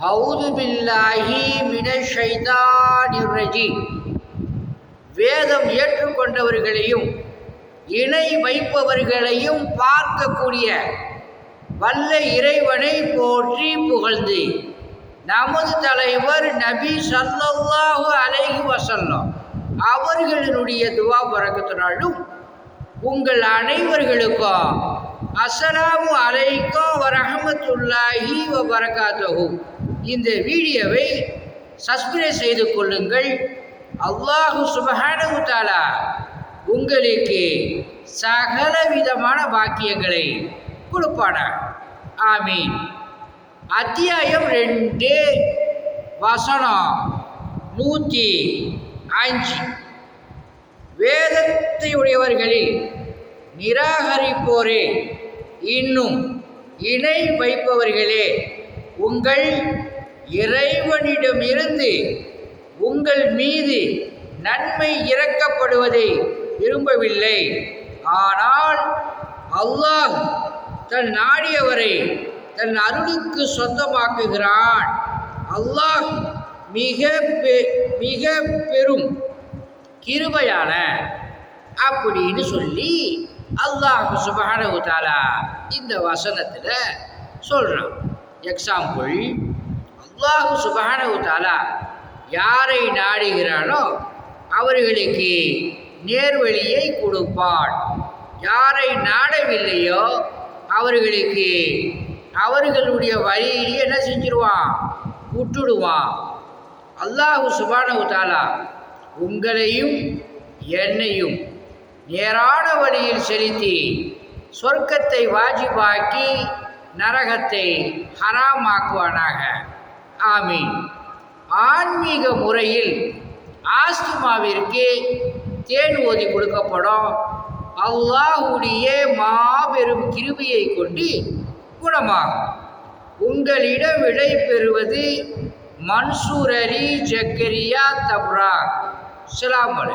அவுது பில்லாஹி மினஷைதானி வேதம் ஏற்றுக்கொண்டவர்களையும் இணை வைப்பவர்களையும் பார்க்கக்கூடிய வல்ல இறைவனை போற்றி புகழ்ந்து நமது தலைவர் நபி சல்லாஹு அலைஹி வசல்லம் அவர்களினுடைய துவா பறக்கத்தினாலும் உங்கள் அனைவர்களுக்கும் அஸ்ஸலாமு அலைக்கும் வரஹமத்துல்லாஹி வ இந்த வீடியோவை சப்ஸ்கிரைப் செய்து கொள்ளுங்கள். அல்லாஹு சுபஹானு தாலா உங்களுக்கு சகல விதமான பாக்கியங்களை கொடுப்பானா ஆமீன். அத்தியாயம் ரெண்டு வசனம் நூற்றி அஞ்சு வேதத்தையுடையவர்களில் நிராகரிப்போரே இன்னும் இணை வைப்பவர்களே உங்கள் இறைவனிடமிருந்து உங்கள் மீது நன்மை இறக்கப்படுவதை விரும்பவில்லை. ஆனால் அல்லாஹ் தன் நாடியவரை தன் அருளுக்கு சொந்தமாக்குகிறான். அல்லாஹ் மிக பெ மிக பெரும் கிருபையான அப்படின்னு சொல்லி அல்லாஹ் சுபஹானஹு இந்த வசனத்தில் சொல்கிறான் எக்ஸாம்பிள் அல்லாஹு சுபஹானஹு தாலா யாரை நாடுகிறானோ அவர்களுக்கு நேர்வழியை கொடுப்பான். யாரை நாடவில்லையோ அவர்களுக்கு அவர்களுடைய வழியிலேயே என்ன செஞ்சிருவான்? விட்டுடுவான். அல்லாஹு சுபானவு தாலா உங்களையும் என்னையும் நேரான வழியில் செலுத்தி சொர்க்கத்தை வாஜிபாக்கி நரகத்தை ஹராமாக்குவானாக. ஆமீன். ஆன்மீக முறையில் ஆஸ்துமாவிற்கு தேன் ஓதி கொடுக்கப்படும் அல்லாஹுடைய மாபெரும் கிருபியை கொண்டு குணமாகும். உங்களிடம் விடை பெறுவது மன்சூர் அலி ஜக்கரியா தப்ரா. அஸ்ஸலாமு